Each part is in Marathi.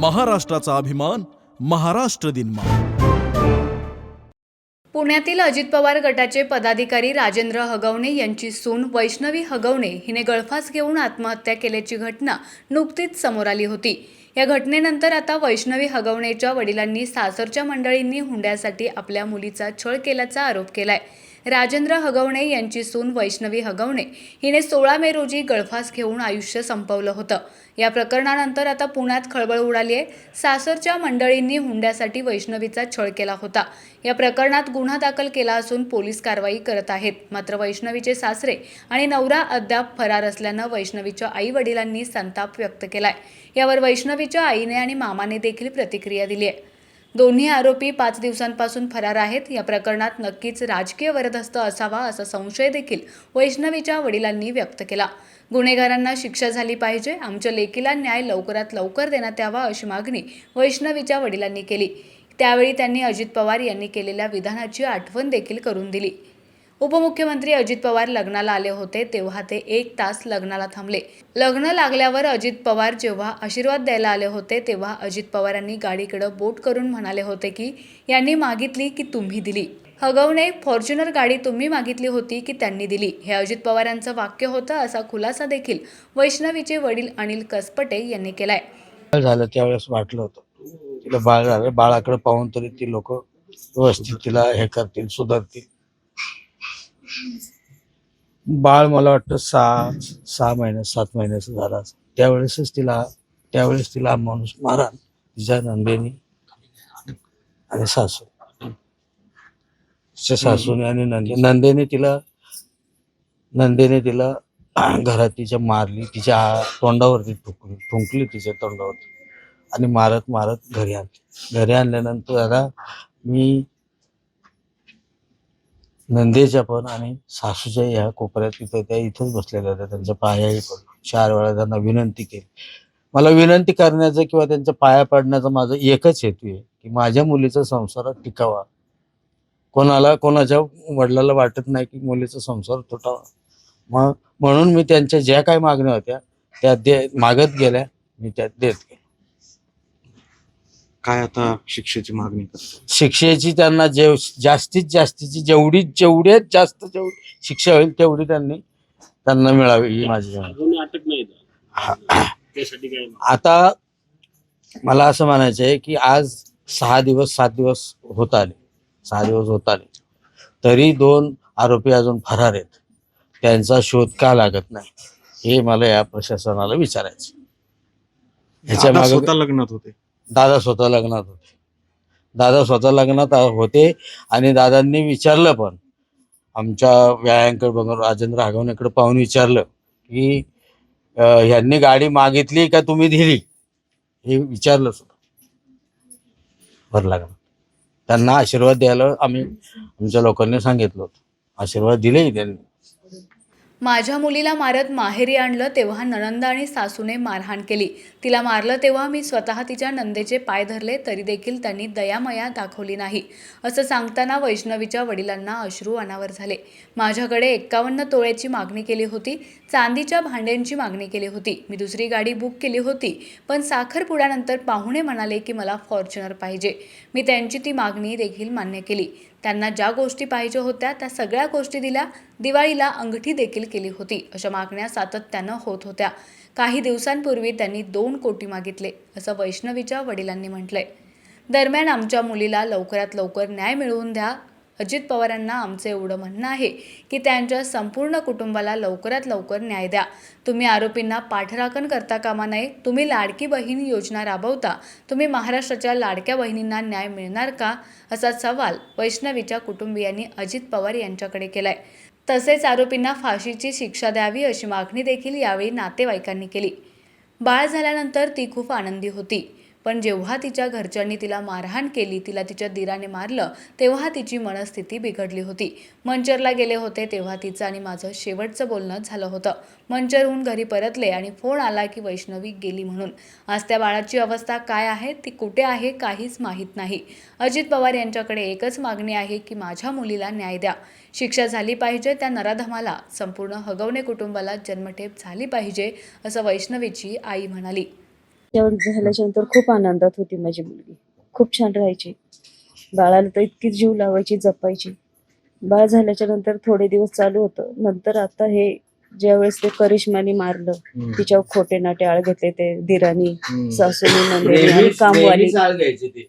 महाराष्ट्राचा अभिमान महाराष्ट्र दिन पुण्यातील अजित पवार गटाचे पदाधिकारी राजेंद्र हगवणे यांची सून वैष्णवी हगवणे हिने गळफास घेऊन आत्महत्या केल्याची घटना नुकतीच समोर आली होती. या घटनेनंतर आता वैष्णवी हगवणेच्या वडिलांनी सासरच्या मंडळींनी हुंड्यासाठी आपल्या मुलीचा छळ केल्याचा आरोप केलाय. राजेंद्र हगवणे यांची सून वैष्णवी हगवणे हिने सोळा मे रोजी गळफास घेऊन आयुष्य संपवलं होतं. या प्रकरणानंतर आता पुण्यात खळबळ उडाली आहे. सासरच्या मंडळींनी हुंड्यासाठी वैष्णवीचा छळ केला होता. या प्रकरणात गुन्हा दाखल केला असून पोलीस कारवाई करत आहेत. मात्र वैष्णवीचे सासरे आणि नवरा अद्याप फरार असल्यानं वैष्णवीच्या आई वडिलांनी संताप व्यक्त केलाय. यावर वैष्णवीच्या आईने आणि मामाने देखील प्रतिक्रिया दिली आहे. दोन्ही आरोपी पाच दिवसांपासून फरार आहेत. या प्रकरणात नक्कीच राजकीय वरदहस्त असावा असा संशय देखील वैष्णवीच्या वडिलांनी व्यक्त केला. गुन्हेगारांना शिक्षा झाली पाहिजे. आमच्या लेकीला न्याय लवकरात लवकर देण्यात यावा अशी मागणी वैष्णवीच्या वडिलांनी केली. त्यावेळी त्यांनी अजित पवार यांनी केलेल्या विधानाची आठवण देखील करून दिली. उपमुख्यमंत्री अजित पवार लग्नाला आले होते तेव्हा ते एक तास लग्नाला थांबले. लग्न लागल्यावर अजित पवार जेव्हा आशीर्वाद द्यायला आले होते तेव्हा अजित पवारांनी गाडीकडं बोट करून म्हणाले होते की यांनी मागितली की तुम्ही दिली. हगवणे फॉर्च्युनर गाडी तुम्ही मागितली होती की त्यांनी दिली. हे अजित पवारांचं वाक्य होतं असा खुलासा देखील वैष्णवीचे वडील अनिल कसपटे यांनी केलाय. झालं त्यावेळेस वाटलं होतं. तिला बाळ झालं. बाळाकडे पाहून तरी ती लोक व्यवस्थित तिला हे करतील सुधारतील. बाळ मला वाटतं सहा सहा महिने सात महिन्याचं झाला त्यावेळेसच तिला त्यावेळेस तिला माणूस मारा तिच्या नंदेनी आणि सासू. तिच्या सासूने आणि नंदे नंदेने तिला नंदेने तिला घरात तिच्या मारली तिच्या तोंडावरती ठुकली ठुंकली तिच्या तोंडावरती आणि मारत मारत घरी आणली. घरी आणल्यानंतर दादा मी नंदेच्या पण आणि सासूच्या या कोपऱ्यात तिथं त्या इथंच बसलेल्या होत्या. त्यांच्या पायाही पडलो. चार वेळा त्यांना विनंती केली. मला विनंती करण्याचं किंवा त्यांच्या पाया पडण्याचा माझा एकच हेतू आहे की माझ्या मुलीचा संसार टिकावा. कोणाला कोणाच्या वडिलाला वाटत नाही की मुलीचा संसार तुटावा. मग म्हणून मी त्यांच्या ज्या काही मागण्या होत्या त्या दे मागत गेल्या मी त्या देत काय आता शिक्षेची मागणी करतो? शिक्षेची त्यांना जे जास्तीत जास्तीची जेवढी जेवढ्यात जास्त जेवढी शिक्षा होईल तेवढी त्यांनी त्यांना मिळावी ही माझी विनंती. अजून अटक नाही. त्यासाठी काय आता मला असं म्हणायचं आहे की आज सहा दिवस सात दिवस होत आले. सहा दिवस होत आले. तरी दोन आरोपी अजून फरार आहेत. त्यांचा शोध का लागत नाही? हे मला या प्रशासनाला विचारायचं ह्याच्या दादा मागे स्वतः लग्नात होते. दादा स्वतः लग्नात होते. दादा स्वतः लग्नात होते आणि दादांनी विचारलं पण. आमच्या व्यायांकडे बघून राजेंद्र आगवणेकडे पाहून विचारलं की ह्यांनी गाडी मागितली का तुम्ही दिली? हे विचारलं सुद्धा भरला लग्न त्यांना आशीर्वाद द्यायला आम्ही आमच्या लोकांनी सांगितलं होतं. आशीर्वाद दिलेही त्यांनी. माझ्या मुलीला मारत माहेरी आणलं तेव्हा नणंद आणि सासूने मारहाण केली. तिला मारलं तेव्हा मी स्वतः तिच्या नंदेचे पाय धरले तरी देखील त्यांनी दयामया दाखवली नाही असं सांगताना वैष्णवीच्या वडिलांना अश्रू अनावर झाले. माझ्याकडे एक्कावन्न तोळ्याची मागणी केली होती चांदीच्या भांड्यांची मागणी केली होती. मी दुसरी गाडी बुक केली होती पण साखरपुड्यानंतर पाहुणे म्हणाले की मला फॉर्च्युनर पाहिजे. मी त्यांची ती मागणी देखील मान्य केली. त्यांना ज्या गोष्टी पाहिजे होत्या त्या सगळ्या गोष्टी दिल्या. दिवाळीला अंगठी देखील केली होती. अशा मागण्या सातत्यानं होत होत्या. काही दिवसांपूर्वी त्यांनी दोन कोटी मागितले असं वैष्णवीच्या वडिलांनी म्हटलंय. दरम्यान आमच्या मुलीला लवकरात लवकर न्याय मिळवून द्या अजित पवारांना आमचं एवढं म्हणणं आहे की त्यांच्या संपूर्ण कुटुंबाला लवकरात लवकर न्याय द्या. तुम्ही आरोपींना पाठराखण करता कामा नये. तुम्ही लाडकी बहीण योजना राबवता. तुम्ही महाराष्ट्राच्या लाडक्या बहिणींना न्याय मिळणार का? असा सवाल वैष्णवीच्या कुटुंबियांनी अजित पवार यांच्याकडे केलाय. तसेच आरोपींना फाशीची शिक्षा द्यावी अशी मागणी देखील यावेळी नातेवाईकांनी केली. बाळ झाल्यानंतर ती खूप आनंदी होती. पण जेव्हा तिच्या घरच्यांनी तिला मारहाण केली तिला तिच्या दिराने मारलं तेव्हा तिची मनस्थिती बिघडली होती. मंचरला गेले होते तेव्हा तिचं आणि माझं शेवटचं बोलणं झालं होतं. मंचरहून घरी परतले आणि फोन आला की वैष्णवी गेली म्हणून. आज त्या बाळाची अवस्था काय आहे ती कुठे आहे काहीच माहीत नाही. अजित पवार यांच्याकडे एकच मागणी आहे की माझ्या मुलीला न्याय द्या. शिक्षा झाली पाहिजे त्या नराधमाला. संपूर्ण हगवणे कुटुंबाला जन्मठेप झाली पाहिजे असं वैष्णवीची आई म्हणाली. जेवण झाल्याच्यानंतर खूप आनंदात होती माझी मुलगी खूप छान राहायची बाळाला तर इतकी जीव लावायची जपायची बाळ झाल्याच्यानंतर थोडे दिवस चालू होतं नंतर आता हे ज्यावेळेस ते करिश्मानी मारलं. तिच्यावर खोटे नाटे आळ घेतले ते दिरानी. सासूनी नंदेनी आणि कामवाली.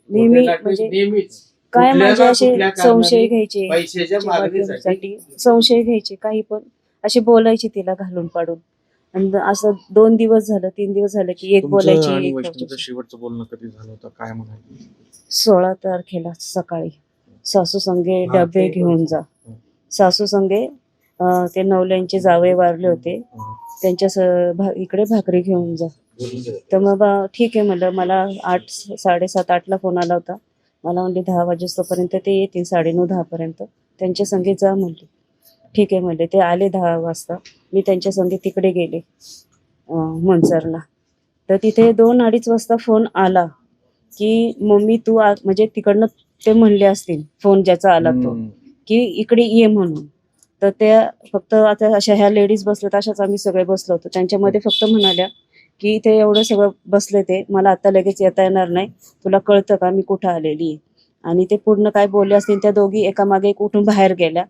नेहमी म्हणजे नेहमीच. काय माझे ना असे संशय घ्यायचे संशय घ्यायचे काही पण असे बोलायचे तिला घालून पाडून आणि असं दोन दिवस झालं तीन दिवस झालं की एक तुमचं बोलायची आणि एक वैष्णवचं बोलायची. शेवटचं बोलणं कधी झालं होतं? काय म्हणाले सोळा तारखेला सकाळी. सासू संगे हा, डबे ते घेऊन जा. हं. सासू संगे अं, ते नवल्यांचे जावे वारले होते. हं. त्यांच्या स- भा- इकडे भाकरी घेऊन जा. तर मग बा- ठीक आहे म्हणलं मला आठ साडेसात आठला फोन आला होता. मला म्हणले दहा वाजेपर्यंत ते येतील साडेनऊ दहापर्यंत. त्यांच्या संगे जा म्हणले. ठीक आहे म्हणले ते आले दहा वाजता. मी त्यांच्या संगे तिकडे गेले मनसरला. तर तिथे दोन अडीच वाजता फोन आला की मम्मी तू आ म्हणजे तिकडनं ते म्हणले असतील फोन ज्याचा आला तो. की इकडे ये म्हणून. तर त्या फक्त आता अशा ह्या लेडीज बसल्यात अशाच आम्ही सगळे बसलो होतो. त्यांच्यामध्ये फक्त म्हणाल्या की इथे एवढं सगळं बसले ते मला आता लगेच येता येणार नाही. तुला कळतं का मी कुठं आलेली आहे? आणि ते पूर्ण काय बोलले असतील त्या दोघी एकामागे एक उठून बाहेर गेल्या.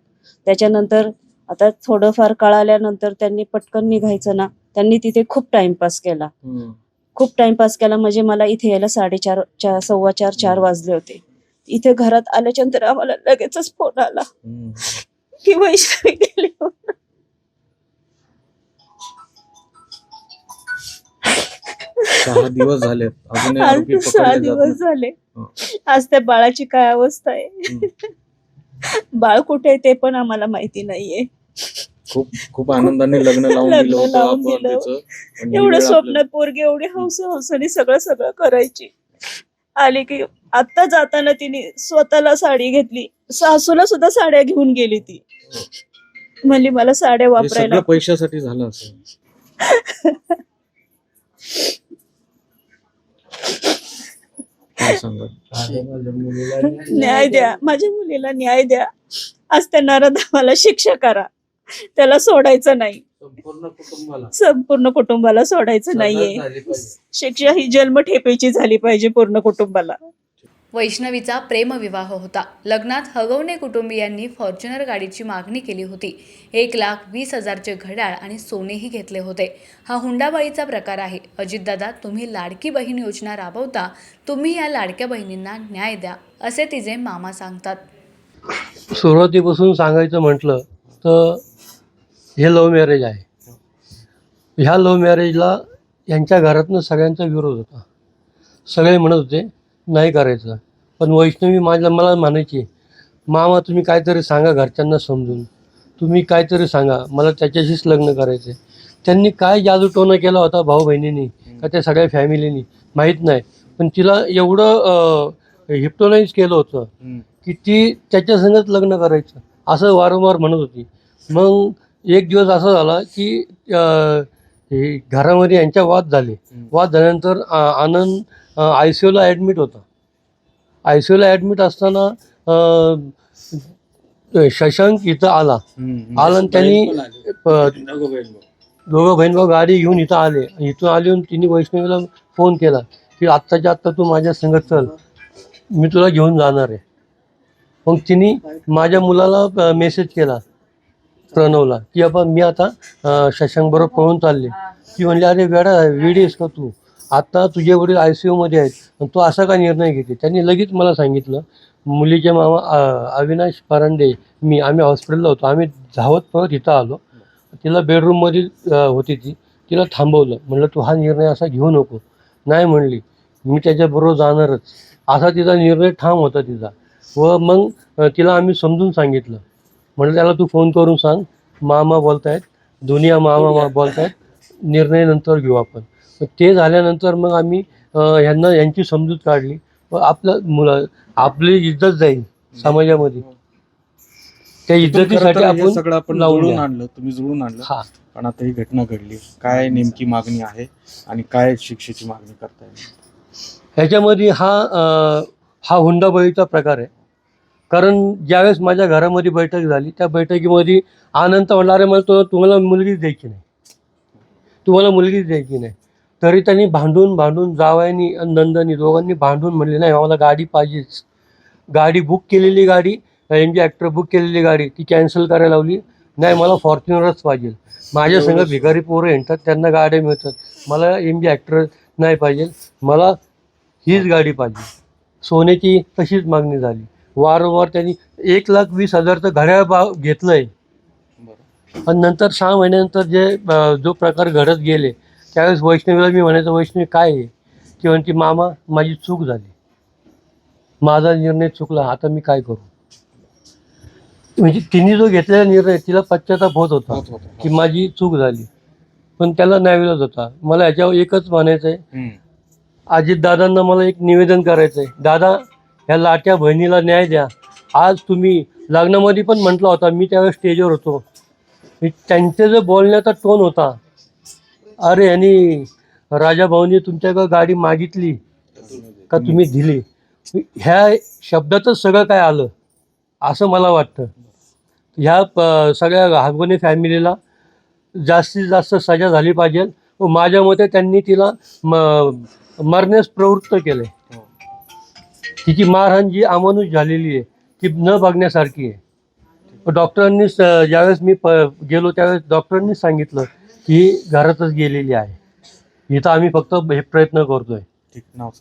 त्याच्यानंतर आता थोडंफार कळाल्यानंतर त्यांनी पटकन निघायचं ना त्यांनी तिथे खूप टाइमपास केला. खूप टाइमपास केला म्हणजे मला इथे यायला साडेचार चार सव्वा चार चार वाजले होते इथे घरात आल्याच्यानंतर आम्हाला लगेचच फोन आला. की वैष्णवी गेली. सहा दिवस झाले आरोपी सहा दिवस. झाले. आज त्या बाळाची काय अवस्था आहे. बाळ कुठे ते पण आम्हाला माहिती नाहीये. खूप खूप आनंदाने लग्न लावून लग्न दिलं होतं लावून आपण दिलं. त्याचं. आणि ही एवढं वेळ स्वप्नात पोरगी एवढी हौस हौसाने सगळं सगळं करायची. आली की आता जाताना तिने स्वतःला साडी घेतली. सासूला सुद्धा साड्या घेऊन गेली ती. म्हणली मला साड्या हे वापरायला सगळं पैशासाठी झालं असं काय सांगा माझ्या मुलीला न्याय द्या. माझ्या मुलीला न्याय द्या. आज त्या नरधामाला शिक्षा करा. त्याला सोडायचं नाही. संपूर्ण कुटुंबाला. सोडायचं नाहीये. शिक्षा ही जन्म ठेपेची झाली पाहिजे पूर्ण कुटुंबाला. वैष्णवीचा प्रेमविवाह होता. लग्नात हगवणे कुटुंबियांनी फॉर्च्युनर गाडीची मागणी केली होती. एक लाख वीस हजारचे घड्याळ आणि सोनेही घेतले होते. हा हुंडाबाईचा प्रकार आहे. अजितदादा तुम्ही लाडकी बहीण योजना राबवता तुम्ही या लाडक्या बहिणींना न्याय द्या असे तिचे मामा सांगतात. सुरुवातीपासून सांगायचं म्हटलं तर हे लव्ह मॅरेज आहे. ह्या लव्ह मॅरेजला यांच्या घरातनं सगळ्यांचा विरोध होता. सगळे म्हणत होते नाही करायचं. पण वैष्णवी माझ्या मला म्हणायची मामा तुम्ही काहीतरी सांगा घरच्यांना समजून. तुम्ही काहीतरी सांगा. मला त्याच्याशीच लग्न करायचं त्यांनी काय जादूटोणा केला होता भाऊ बहिणींनी का त्या सगळ्या फॅमिलीनी? माहीत नाही. पण तिला एवढं हिप्टोनाईज केलं होतं. की ती त्याच्या संगत लग्न करायचं. असं वारंवार म्हणत होती. मग एक दिवस असं झाला की हे घरामध्ये यांच्या वाद झाले. वाद झाल्यानंतर आ- आनंद आय सी यूला ॲडमिट होता. आय सी यूला ॲडमिट असताना शशांक इथं आला. आला आणि त्यांनी दोघं बहीण भाऊ. गाडी घेऊन इथं आले. इथून आले तिने वैष्णवीला फोन केला की आत्ताच्या आत्ता तू माझ्या संगत चल. मी तुला घेऊन जाणार आहे. मग तिने माझ्या मुलाला मेसेज केला प्रणवला की आपण मी आता अं, शशांकबरोबर पळून चालले. ती म्हणली अरे वेडा वेडी आहेस का तू? आता तुझे वडील आय सी यूमध्ये आहेत तू असा का निर्णय घेते? त्यांनी लगेच मला सांगितलं मुलीचे मामा अविनाश परांडे मी आम्ही हॉस्पिटलला होतो. आम्ही धावत पळत इथं आलो. तिला बेडरूममध्ये होती ती. तिला थांबवलं. म्हणलं तू हा निर्णय असा घेऊ नको. नाही म्हणली. मी त्याच्याबरोबर जाणारच. असा तिचा निर्णय ठाम होता तिचा. व मग तिला आम्ही समजून सांगितलं. म्हणलं त्याला तू फोन करून सांग. मामा बोलतायत. दुनिया मामा बोलतायत. निर्णय नंतर घेऊ आपण. ते झाल्यानंतर मग आम्ही ह्यांना यांची समजूत काढली. व आपलं मुलं आपली इज्जत जाईल समाजामध्ये. त्या इज्जतीसाठी आपण सगळं आपण लावून. आणलं तुम्ही जुळून आणलं. हा. पण आता ही घटना घडली. काय नेमकी मागणी आहे आणि काय शिक्षेची मागणी करताय? ह्याच्यामध्ये हा अं, हा हुंडाबळीचा प्रकार आहे. कारण ज्यावेळेस माझ्या घरामध्ये बैठक झाली त्या बैठकीमध्ये आनंद म्हणला अरे मला तो तुम्हाला मुलगीच द्यायची नाही. तुम्हाला मुलगीच द्यायची नाही. तरी त्यांनी भांडून भांडून जावयानी नंदनी दोघांनी भांडून म्हणले नाही आम्हाला गाडी पाहिजेच. गाडी बुक केलेली गाडी एम जी ॲक्टर बुक केलेली गाडी ती कॅन्सल करायला लावली. नाही मला फॉर्च्युनरच पाहिजे. माझ्या संग भिकारी पोरं येतात त्यांना गाड्या मिळतात. मला एम जी ॲक्टर नाही पाहिजे. मला हीच गाडी पाहिजे. सोन्याची तशीच मागणी झाली. वारंवार त्यांनी एक लाख वीस हजारचं घड्याळ भाव घेतलं आहे आणि नंतर सहा महिन्यानंतर जे जो प्रकार घडत गेले त्यावेळेस वैष्णवीला मी म्हणायचं वैष्णवी काय आहे? ती म्हणते मामा माझी चूक झाली. माझा निर्णय चुकला आता मी काय करू? म्हणजे तिने जो घेतलेला निर्णय तिला पश्चाताप होत होता होत होतं. की माझी चूक झाली. पण त्याला न्याविलाच होता. मला याच्यावर एकच म्हणायचं आहे हम्म. अजितदादांना मला एक निवेदन करायचं आहे दादा ह्या लाट्या बहिणीला न्याय द्या. आज तुम्ही लग्नामध्ये पण म्हटला होता मी त्यावेळेस स्टेजवर होतो. मी त्यांचे जो बोलण्याचा टोन होता अरे यांनी राजाभाऊनी तुमच्याकडं तुमच्याकडे गाडी मागितली? का तुम्ही दिली? ह्या शब्दातच सगळं काय आलं? असं मला वाटतं. ह्या प सगळ्या हागवणे फॅमिलीला जास्तीत जास्त सजा झाली पाहिजे. व माझ्या मते त्यांनी तिला म मरण्यास प्रवृत्त केलं तिची मारहाण जी अमानुष झालेली आहे ती न बघण्यासारखी आहे. डॉक्टरांनी स- ज्यावेळेस मी प गेलो त्यावेळेस डॉक्टरांनी सांगितलं की घरातच गेलेली आहे. इथं आम्ही फक्त हे प्रयत्न करतोय. ठीक नाव सांग.